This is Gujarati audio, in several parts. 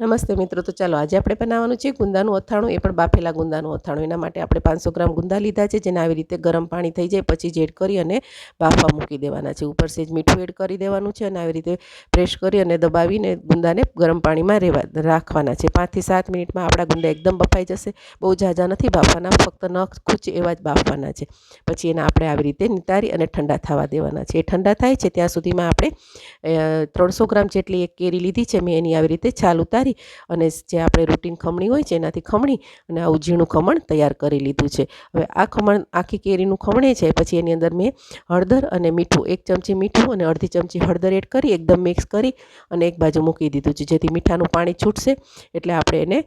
નમસ્તે મિત્રો, તો ચાલો આજે આપણે બનાવવાનું છે ગુંદાનું અથાણું. એ પણ બાફેલા ગુંદાનું અથાણું. એના માટે આપણે પાંચસો ગ્રામ ગુંદા લીધા છે, જેને આવી રીતે ગરમ પાણી થઈ જાય, પછી જેડ કરી અને બાફવા મૂકી દેવાના છે. ઉપર સેજ મીઠું એડ કરી દેવાનું છે અને આવી રીતે પ્રેસ કરી અને દબાવીને ગુંદાને ગરમ પાણીમાં રહેવા રાખવાના છે. પાંચથી સાત મિનિટમાં આપણા ગુંદા એકદમ બફાઈ જશે. બહુ ઝાઝા નથી બાફવાના, ફક્ત નખ ખૂચે એવા જ બાફવાના છે. પછી એને આપણે આવી રીતે નિતારી અને ઠંડા થવા દેવાના છે. એ ઠંડા થાય છે, ત્યાં સુધીમાં આપણે ત્રણસો ગ્રામ જેટલી એક કેરી લીધી છે, મેં એની આવી રીતે છાલ ઉતારી ઉતારી અને જે આપણે રૂટીન ખમણી હોય છે, એનાથી ખમણી અને આવું ઝીણું ખમણ તૈયાર કરી લીધું છે. હવે આ ખમણ આખી કેરીનું ખમણે છે, પછી એની અંદર મેં હળદર અને મીઠું, એક ચમચી મીઠું અને અડધી ચમચી હળદર એડ કરી, એકદમ મિક્સ કરી અને એક બાજુ મૂકી દીધું છે. જેથી મીઠાનું પાણી છૂટશે, એટલે આપણે એને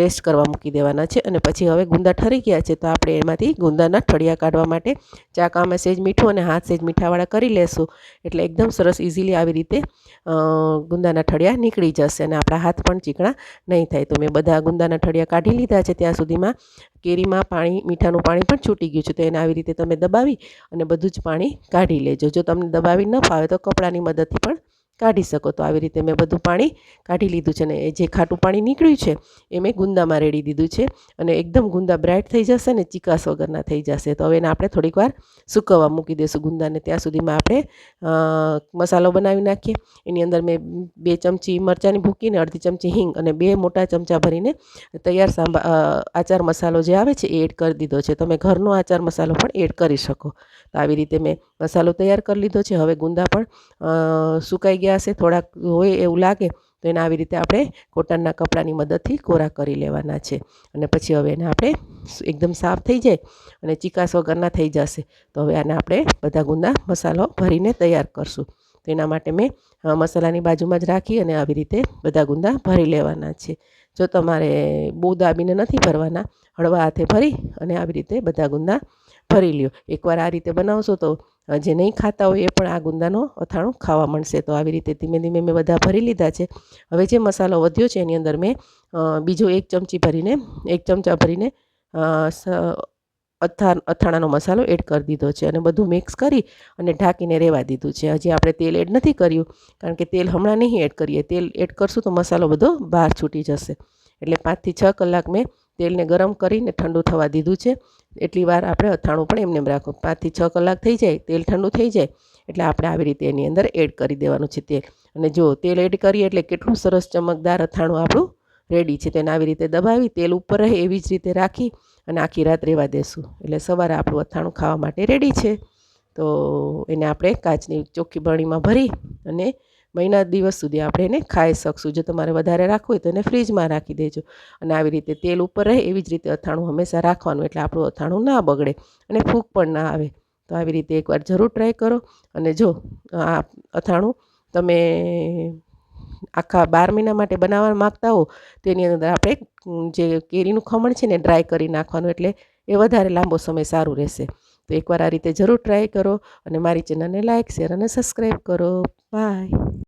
રેસ્ટ કરવા મૂકી દેવાના છે. અને પછી હવે ગુંદા ઠરી ગયા છે, તો આપણે એમાંથી ગુંદાના ઠળિયા કાઢવા માટે ચાકામાં સેજ મીઠું અને હાથ સેજ મીઠાવાળા કરી લેશું. એટલે એકદમ સરસ ઇઝીલી આવી રીતે ગુંદાના ઠળિયા નીકળી જશે અને આપણા હાથ પણ ચીકણા નહીં થાય. તો મેં બધા ગુંદાના ઠળિયા કાઢી લીધા છે ત્યાં સુધીમાં. કેરીમાં પાણી, મીઠાનું પાણી પણ છૂટી ગયું છે. તો એને આવી રીતે તમે દબાવી અને બધું જ પાણી કાઢી લેજો. જો તમને દબાવી ન ફાવે તો કપડાની મદદથી પણ કાઢી શકો. તો આવી રીતે મેં બધું પાણી કાઢી લીધું છે અને જે ખાટું પાણી નીકળ્યું છે, એ મેં ગુંદામાં રેડી દીધું છે અને એકદમ ગુંદા બ્રાઇટ થઈ જશે ને ચીકાસ વગરના થઈ જશે. તો હવે એને આપણે થોડીક વાર સૂકવવા મૂકી દઈશું ગુંદાને. ત્યાં સુધીમાં આપણે મસાલો બનાવી નાખીએ. એની અંદર મેં બે ચમચી મરચાંની ભૂકીને અડધી ચમચી હિંગ અને બે મોટા ચમચા ભરીને તૈયાર સાંભા આચાર મસાલો જે આવે છે એ એડ કરી દીધો છે. તમે ઘરનો આચાર મસાલો પણ એડ કરી શકો. તો આવી રીતે મેં મસાલો તૈયાર કરી લીધો છે. હવે ગુંદા પણ સુકાઈ ગયા હશે, થોડાક હોય એવું લાગે, તો એને આવી રીતે આપણે કોટનના કપડાની મદદથી કોરા કરી લેવાના છે. અને પછી હવે એને આપણે એકદમ સાફ થઈ જાય અને ચીકાસ વગરના થઈ જશે. તો હવે આને આપણે બધા ગુંદા મસાલો ભરીને તૈયાર કરશું. તો એના માટે મેં મસાલાની બાજુમાં જ રાખી અને આવી રીતે બધા ગુંદા ભરી લેવાના છે. જો તમારે બહુ દાબીને નથી ભરવાના, હળવા હાથે ભરી અને આવી રીતે બધા ગુંદા ભરી લ્યો. એકવાર આ રીતે બનાવશો તો જે નહીં ખાતા હોય એ પણ આ ગુંદાનો અથાણું ખાવા મળશે. તો આવી રીતે ધીમે ધીમે મેં બધા ભરી લીધા છે. હવે જે મસાલો વધ્યો છે એની અંદર મેં બીજો એક ચમચી ભરીને, એક ચમચા ભરીને અથા અથાણાનો મસાલો એડ કરી દીધો છે અને બધું મિક્સ કરી અને ઢાંકીને રહેવા દીધું છે. હજી આપણે તેલ એડ નથી કર્યું, કારણ કે તેલ હમણાં નહીં એડ કરીએ. તેલ એડ કરશું તો મસાલો બધો બહાર છૂટી જશે. એટલે પાંચથી છ કલાક મેં તેલને ગરમ કરીને ઠંડુ થવા દીધું છે. એટલી વાર આપણે અથાણું પણ એમને એમ રાખવું પાંચથી છ કલાક થઈ જાય, તેલ ઠંડુ થઈ જાય, એટલે આપણે આવી રીતે એની અંદર એડ કરી દેવાનું છે તેલ. અને જો તેલ એડ કરીએ એટલે કેટલું સરસ ચમકદાર અથાણું આપણું રેડી છે. તેને આવી રીતે દબાવી, તેલ ઉપર રહે એવી જ રીતે રાખી અને આખી રાત રહેવા દેશું. એટલે સવારે આપણું અથાણું ખાવા માટે રેડી છે. તો એને આપણે કાચની ચોખ્ખી બરણીમાં ભરી અને મહિના દિવસ સુધી આપણે એને ખાઈ શકશું. જો તમારે વધારે રાખવું હોય તો એને ફ્રીજમાં રાખી દેજો. અને આવી રીતે તેલ ઉપર રહે એવી જ રીતે અથાણું હંમેશા રાખવાનું, એટલે આપણું અથાણું ના બગડે અને ફૂગ પણ ના આવે. તો આવી રીતે એકવાર જરૂર ટ્રાય કરો. અને જો આ અથાણું તમે આખા બાર મહિના માટે બનાવવા માગતા હો તો એની અંદર આપણે જે કેરીનું ખમણ છે ને ડ્રાય કરી નાખવાનું, એટલે એ વધારે લાંબો સમય સારું રહેશે. તો એકવાર આ રીતે જરૂર ટ્રાય કરો અને મારી ચેનલને લાઇક શેર અને સબસ્ક્રાઈબ કરો. બાય